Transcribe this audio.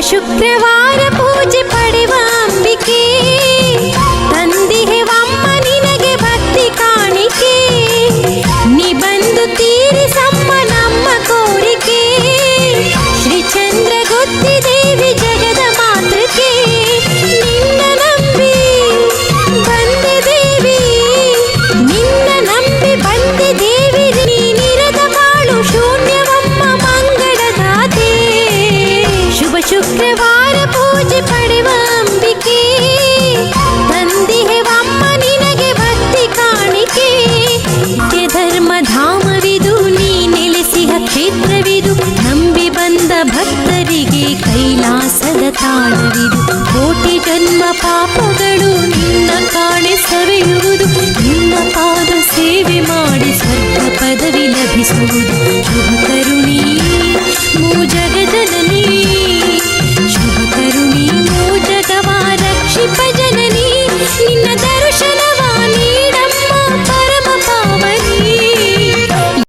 ಶುಕ್ರವಾರ ಪೂಜೆ ಪಡೆವ ಅಂಬಿಕೆ. ತಂದಿಹೆವಮ್ಮ ನಿನಗೆ ಭಕ್ತಿ ಕಾಣಿಕೆ. ನೀ ಬಂದು ತೀರಿಸಮ್ಮ ನಮ್ಮ ಕೋರಿಕೆ. ಶ್ರೀ ಚಂದ್ರ ಗೊತ್ತಿ ಪೂಜೆ ಪಡೆವ ಅಂಬಿಕೆ. ತಂದಿಹೆವಮ್ಮ ನಿನಗೆ ಭಕ್ತಿ ಕಾಣಿಕೆ. ನಿತ್ಯ ಧರ್ಮ ಧಾಮವಿದು, ನೀ ನೆಲೆಸಿಹ ಕ್ಷೇತ್ರವಿದು, ನಂಬಿ ಬಂದ ಭಕ್ತರಿಗೆ ಕೈಲಾಸದ ತಾಣವಿದು. ಕೋಟಿ ಜನ್ಮ ಪಾಪಗಳು ನಿನ್ನ ಕಾಣೆ ಸವೆಯುವುದು ನಿನ್ನ ಸೇವೆ ಮಾಡಿ ಸ್ವರ್ಗ ಪದವಿ ಲಭಿಸುವುದು. ಕನಸಿನದ